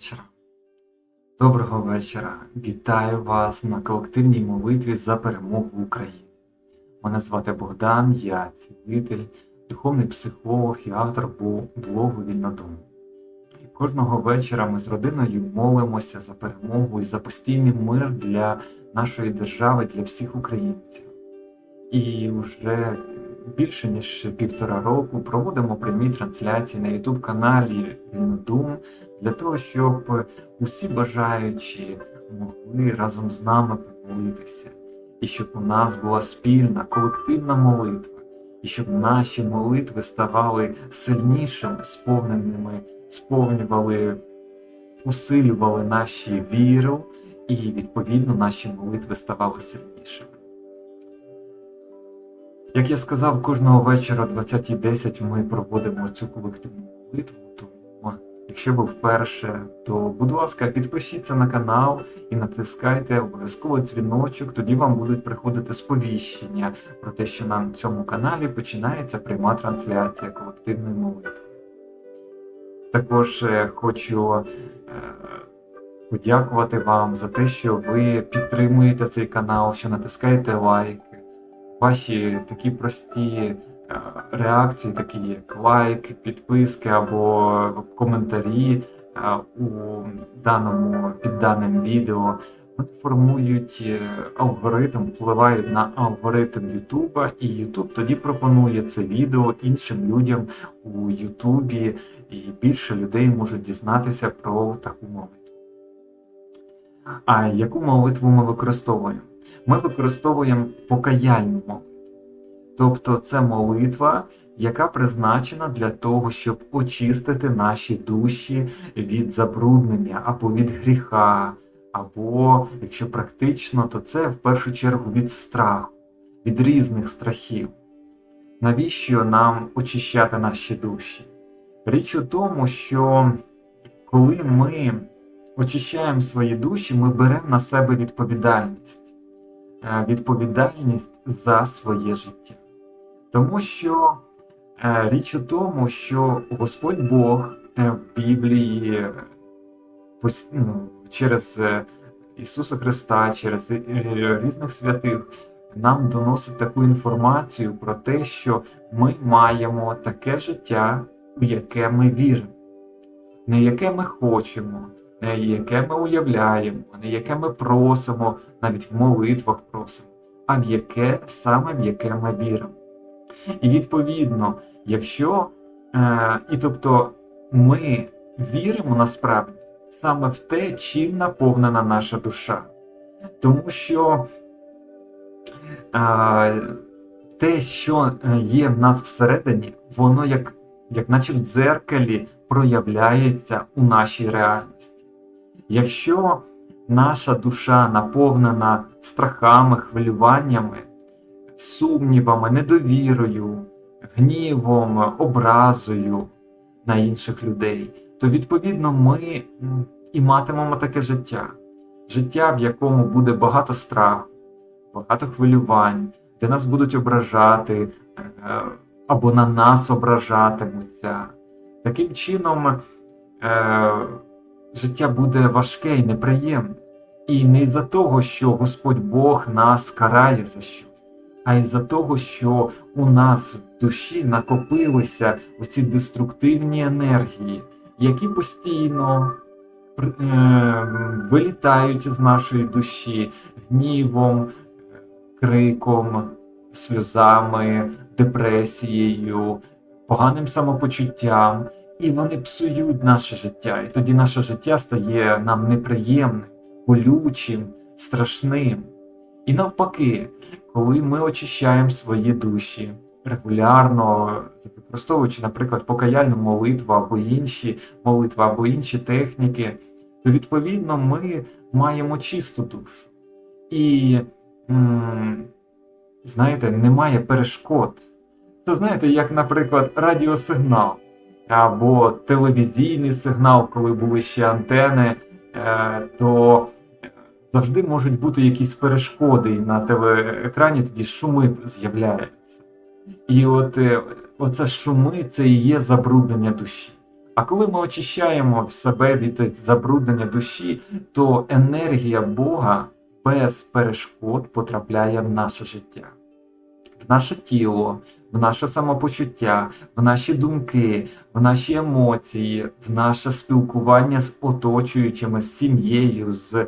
вечора. Доброго вечора. Вітаю вас на колективній молитві за перемогу України. Мене звати Богдан, я цілитель, духовний психолог і автор блогу Вільнодум. І кожного вечора ми з родиною молимося за перемогу і за постійний мир для нашої держави, для всіх українців. І вже більше ніж півтора року проводимо прямі трансляції на YouTube каналі Вільнодум для того, щоб усі бажаючі могли разом з нами помолитися, і щоб у нас була спільна колективна молитва, і щоб наші молитви ставали сильнішими, сповненими, сповнювали, усилювали наші віру, і відповідно наші молитви ставали сильнішими. Як я сказав, кожного вечора о 20.10 ми проводимо цю колективну молитву, тому якщо ви вперше, то будь ласка, підпишіться на канал і натискайте обов'язково дзвіночок, тоді вам будуть приходити сповіщення про те, що на цьому каналі починається пряма трансляція колективної молитви. Також е, хочу е, подякувати вам за те, що ви підтримуєте цей канал, що натискаєте лайки. Ваші такі прості е, реакції, такі як лайк, підписки або коментарі е, у даному під даним відео, формують е, алгоритм, впливають на алгоритм Ютуба, і Ютуб тоді пропонує це відео іншим людям у Ютубі, і більше людей можуть дізнатися про таку молитву. А яку молитву ми використовуємо? Ми використовуємо покаяльну молитву. Тобто це молитва, яка призначена для того, щоб очистити наші душі від забруднення або від гріха, або, якщо практично, то це в першу чергу від страху, від різних страхів. Навіщо нам очищати наші душі? Річ у тому, що коли ми очищаємо свої душі, ми беремо на себе відповідальність. Е, Відповідальність за своє життя. Тому що е, річ у тому, що Господь Бог е, в Біблії ну, через Ісуса Христа, через різних святих нам доносить таку інформацію про те, що ми маємо таке життя, у яке ми віримо, не яке ми хочемо, не яке ми уявляємо, не яке ми просимо, навіть в молитвах просимо, а в яке саме в яке ми віримо. І відповідно, якщо е, і тобто ми віримо насправді саме в те, чим наповнена наша душа. Тому що е, те, що е, є в нас всередині, воно як, як наче в дзеркалі проявляється у нашій реальності. Якщо наша душа наповнена страхами, хвилюваннями, сумнівами, недовірою, гнівом, образою на інших людей, то відповідно ми і матимемо таке життя. Життя, в якому буде багато страху, багато хвилювань, де нас будуть ображати е, або на нас ображатимуться. Таким чином, е, життя буде важке і неприємне. І не із-за того, що Господь Бог нас карає за щось, а із-за того, що у нас в душі накопилися оці деструктивні енергії, які постійно е, вилітають з нашої душі гнівом, криком, сльозами, депресією, поганим самопочуттям, і вони псують наше життя. І тоді наше життя стає нам неприємним, болючим, страшним. І навпаки, коли ми очищаємо свої душі регулярно, використовуючи, наприклад, покаяльну молитву або інші молитви, або інші техніки, то відповідно ми маємо чисту душу. І знаєте, немає перешкод. Це знаєте, як, наприклад, радіосигнал або телевізійний сигнал, коли були ще антени, е, то завжди можуть бути якісь перешкоди, на телеекрані тоді шуми з'являються. І от е, оце шуми це і є забруднення душі. А коли ми очищаємо себе від забруднення душі, то енергія Бога без перешкод потрапляє в наше життя, в наше тіло, в наше самопочуття, в наші думки, в наші емоції, в наше спілкування з оточуючими, з сім'єю, з е,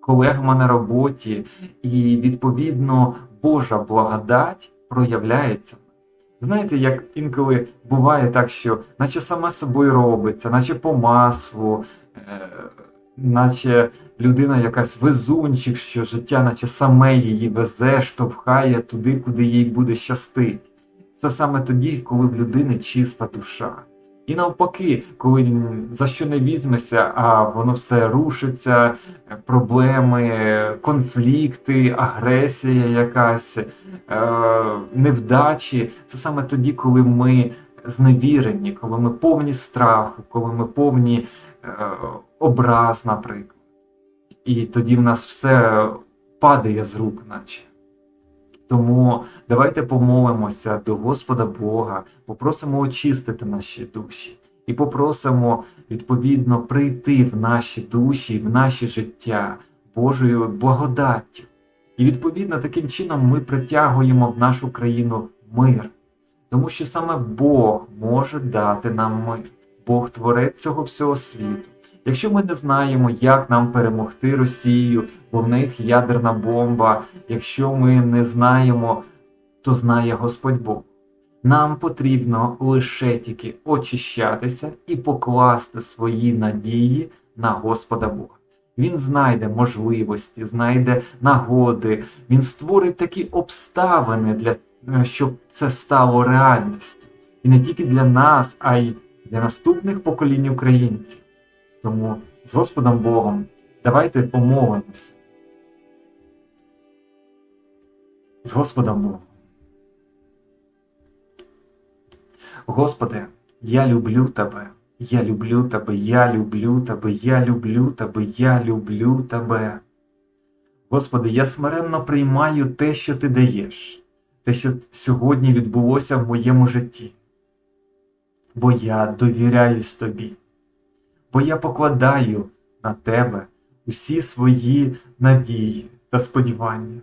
колегами на роботі, і відповідно Божа благодать проявляється. Знаєте, як інколи буває так, що наче саме собою робиться, наче по маслу, е, наче людина якась везунчик, що життя, наче саме її везе, штовхає туди, куди їй буде щастить. Це саме тоді, коли в людини чиста душа. І навпаки, коли за що не візьмеся, а воно все рушиться, проблеми, конфлікти, агресія якась, е, невдачі. Це саме тоді, коли ми зневірені, коли ми повні страху, коли ми повні е, образ, наприклад. І тоді в нас все падає з рук, наче. Тому давайте помолимося до Господа Бога, попросимо очистити наші душі і попросимо відповідно прийти в наші душі, в наше життя Божою благодаттю. І відповідно таким чином ми притягуємо в нашу країну мир, тому що саме Бог може дати нам мир, Бог творець цього всього світу. Якщо ми не знаємо, як нам перемогти Росію, бо в них ядерна бомба, якщо ми не знаємо, то знає Господь Бог. Нам потрібно лише тільки очищатися і покласти свої надії на Господа Бога. Він знайде можливості, знайде нагоди, він створить такі обставини, для, е, щоб це стало реальністю. І не тільки для нас, а й для наступних поколінь українців. Тому з Господом Богом давайте помолимося. З Господом Богом. Господи, я люблю Тебе, я люблю Тебе, я люблю Тебе, я люблю Тебе, я люблю Тебе. Господи, я смиренно приймаю те, що Ти даєш, те, що сьогодні відбулося в моєму житті. Бо я довіряюсь Тобі бо я покладаю на тебе усі свої надії та сподівання.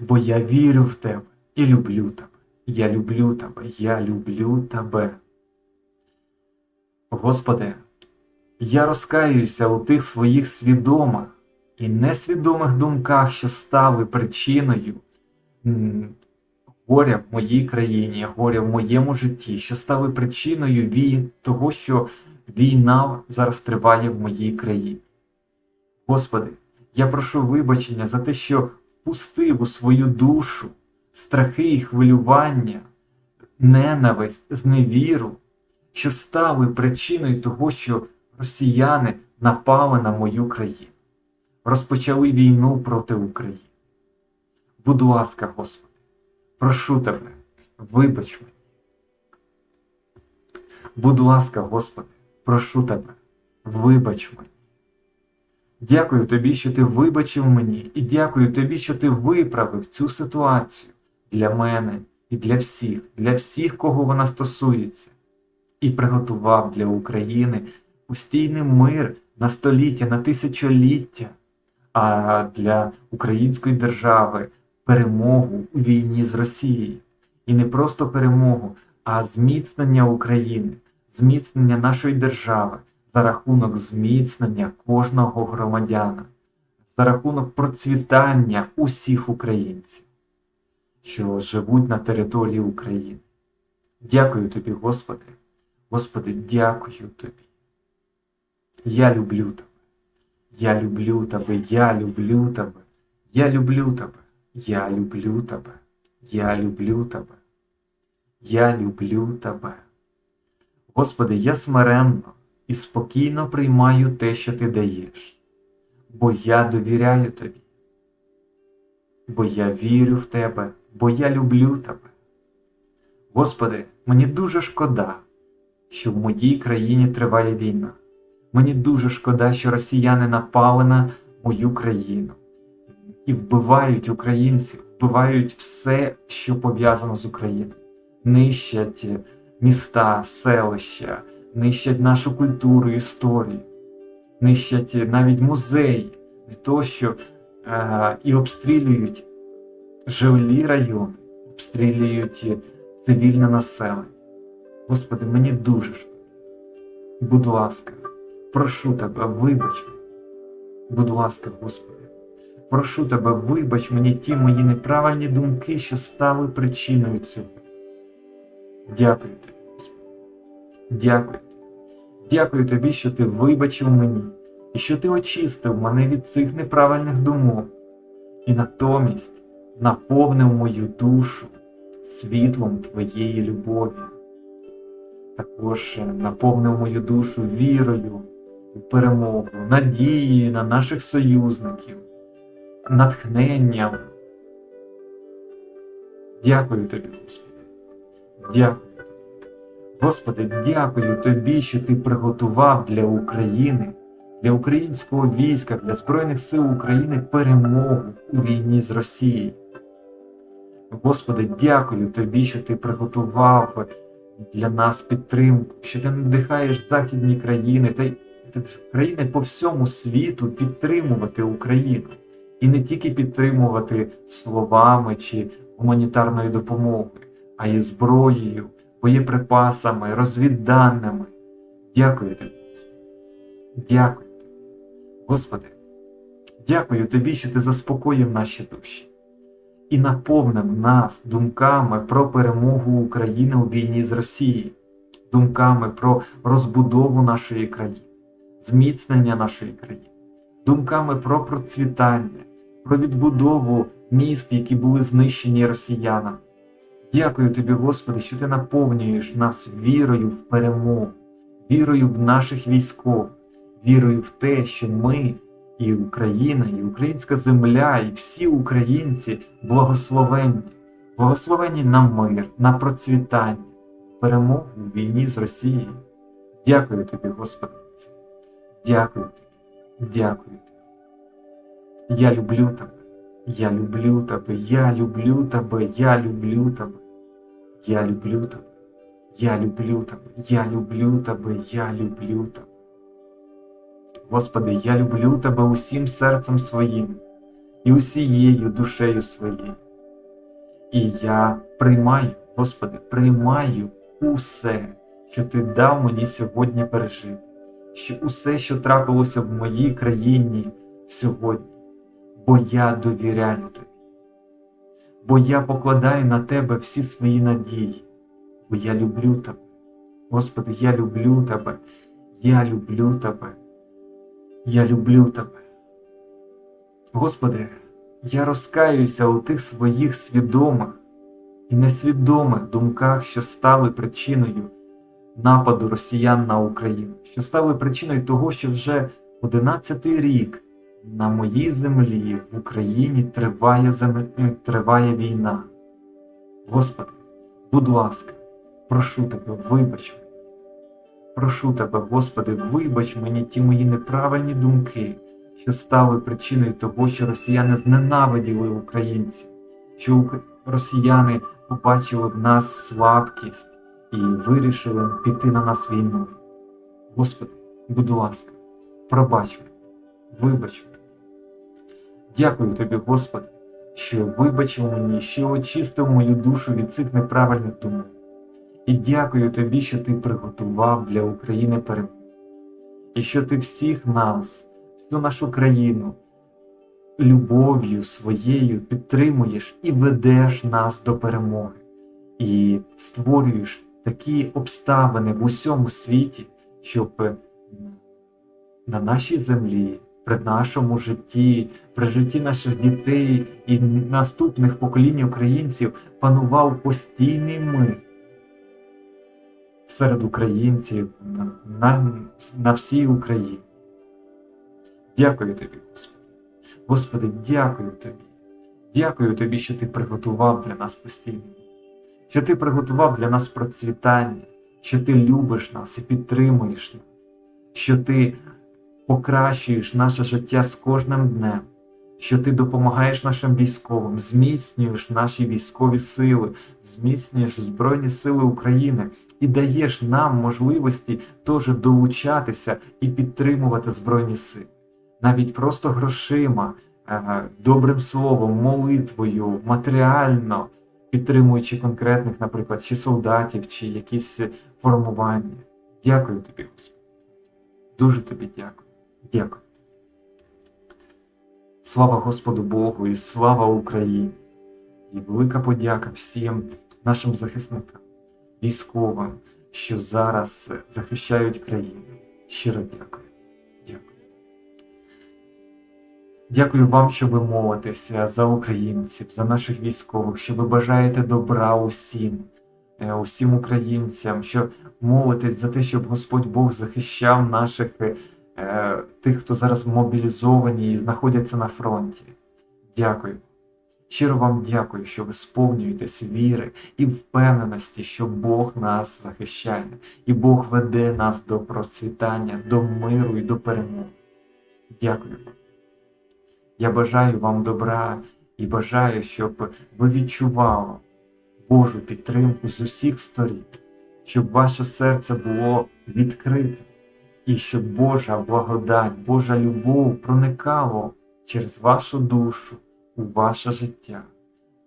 Бо я вірю в тебе і люблю тебе. Я люблю тебе, я люблю тебе. Господи, я розкаюся у тих своїх свідомих і несвідомих думках, що стали причиною горя в моїй країні, горя в моєму житті, що стали причиною війн того, що Війна зараз триває в моїй країні. Господи, я прошу вибачення за те, що впустив у свою душу страхи і хвилювання, ненависть, зневіру, що стали причиною того, що росіяни напали на мою країну, розпочали війну проти України. Будь ласка, Господи, прошу Тебе, вибач мене. Будь ласка, Господи. Прошу тебе, вибач мені. Дякую тобі, що ти вибачив мені, і дякую тобі, що ти виправив цю ситуацію для мене і для всіх, для всіх, кого вона стосується, і приготував для України постійний мир на століття, на тисячоліття, а для української держави перемогу у війні з Росією. І не просто перемогу, а зміцнення України зміцнення нашої держави за рахунок зміцнення кожного громадяна, за рахунок процвітання усіх українців, що живуть на території України. Дякую тобі, Господи, Господи, дякую тобі. Я люблю тебе. Я люблю тебе, я люблю тебе, я люблю тебе, я люблю тебе, я люблю тебе, я люблю тебе. Господи, я смиренно і спокійно приймаю те, що Ти даєш, бо я довіряю Тобі, бо я вірю в Тебе, бо я люблю Тебе. Господи, мені дуже шкода, що в моїй країні триває війна. Мені дуже шкода, що росіяни напали на мою країну і вбивають українців, вбивають все, що пов'язано з Україною, нищать міста, селища, нищать нашу культуру, історію, нищать навіть музеї, тощо е, і обстрілюють жилі райони, обстрілюють цивільне населення. Господи, мені дуже шкода. Будь ласка, прошу тебе, вибач. Будь ласка, Господи, прошу тебе, вибач мені ті мої неправильні думки, що стали причиною цього. Дякую тобі. Дякую тобі. Дякую тобі, що ти вибачив мені, і що ти очистив мене від цих неправильних думок, і натомість наповнив мою душу світлом твоєї любові. Також наповнив мою душу вірою у перемогу, надією на наших союзників, натхненням. Дякую тобі, Господи. Дякую. Господи, дякую тобі, що ти приготував для України, для українського війська, для Збройних сил України перемогу у війні з Росією. Господи, дякую тобі, що ти приготував для нас підтримку, що ти надихаєш західні країни та країни по всьому світу підтримувати Україну. І не тільки підтримувати словами чи гуманітарною допомогою, а й зброєю, боєприпасами, розвідданими. Дякую тобі. Дякую. тобі. Господи, дякую тобі, що ти заспокоїв наші душі і наповнив нас думками про перемогу України у війні з Росією, думками про розбудову нашої країни, зміцнення нашої країни, думками про процвітання, про відбудову міст, які були знищені росіянами. Дякую тобі, Господи, що ти наповнюєш нас вірою в перемогу, вірою в наших військових, вірою в те, що ми і Україна, і українська земля, і всі українці благословенні, благословенні на мир, на процвітання, перемогу в війні з Росією. Дякую тобі, Господи. Дякую тобі, дякую тобі. Я люблю тебе, я люблю тебе, я люблю тебе, я люблю тебе, я люблю тебе, я люблю тебе, я люблю тебе, я люблю тебе. Господи, я люблю Тебе усім серцем своїм і усією душею своєю. І я приймаю, Господи, приймаю усе, що Ти дав мені сьогодні пережити, що усе, що трапилося в моїй країні сьогодні, бо я довіряю Тобі, бо я покладаю на Тебе всі свої надії, бо я люблю Тебе. Господи, я люблю Тебе, я люблю Тебе. Я люблю тебе. Господи, я розкаюся у тих своїх свідомих і несвідомих думках, що стали причиною нападу росіян на Україну, що стали причиною того, що вже 11-й рік на моїй землі в Україні триває, зем... триває війна. Господи, будь ласка, прошу тебе, вибач. Прошу тебе, Господи, вибач мені ті мої неправильні думки, що стали причиною того, що росіяни зненавиділи українців, що росіяни побачили в нас слабкість і вирішили піти на нас війною. Господи, будь ласка, пробач мене, вибач мене. Дякую тобі, Господи, що вибачив мені, що очистив мою душу від цих неправильних думок. І дякую тобі, що ти приготував для України перемогу. І що ти всіх нас, всю нашу країну, любов'ю своєю підтримуєш і ведеш нас до перемоги, і створюєш такі обставини в усьому світі, щоб на нашій землі, при нашому житті, при житті наших дітей і наступних поколінь українців панував постійний мир серед українців на, на всій Україні. Дякую тобі, Господи. Господи, дякую тобі. Дякую тобі, що ти приготував для нас постійно, що ти приготував для нас процвітання, що ти любиш нас і підтримуєш нас, що ти покращуєш наше життя з кожним днем, що ти допомагаєш нашим військовим, зміцнюєш наші військові сили, зміцнюєш Збройні Сили України і даєш нам можливості теж долучатися і підтримувати Збройні Сили. Навіть просто грошима, е, добрим словом, молитвою, матеріально підтримуючи конкретних, наприклад, чи солдатів, чи якісь формування. Дякую тобі, Господи. Дуже тобі дякую. Дякую. Слава Господу Богу і слава Україні! І велика подяка всім нашим захисникам, військовим, що зараз захищають країну. Щиро дякую. Дякую. Дякую вам, що ви молитеся за українців, за наших військових, що ви бажаєте добра усім, е, усім українцям, що молитесь за те, щоб Господь Бог захищав наших е, тих, хто зараз мобілізовані і знаходяться на фронті. Дякую. Щиро вам дякую, що ви сповнюєтесь віри і впевненості, що Бог нас захищає, і Бог веде нас до процвітання, до миру і до перемоги. Дякую. Я бажаю вам добра і бажаю, щоб ви відчували Божу підтримку з усіх сторін, щоб ваше серце було відкрите, і щоб Божа благодать, Божа любов проникала через вашу душу у ваше життя,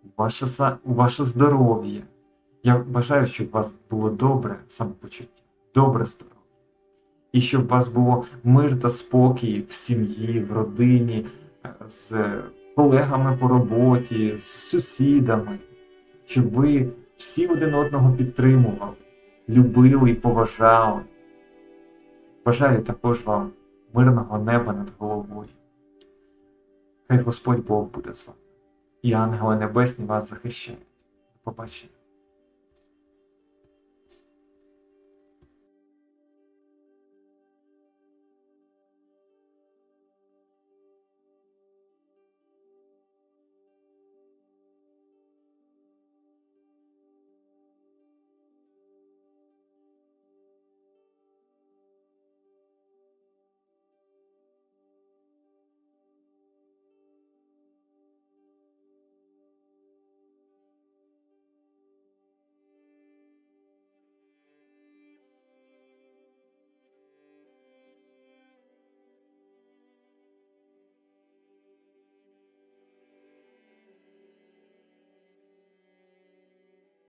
у ваше, у ваше здоров'я. Я бажаю, щоб у вас було добре самопочуття, добре здоров'я. І щоб у вас було мир та спокій в сім'ї, в родині, е, з колегами по роботі, з сусідами, щоб ви всі один одного підтримували, любили і поважали. Бажаю також вам мирного неба над головою. Хай Господь Бог буде з вами, і ангели небесні вас захищають. До побачення.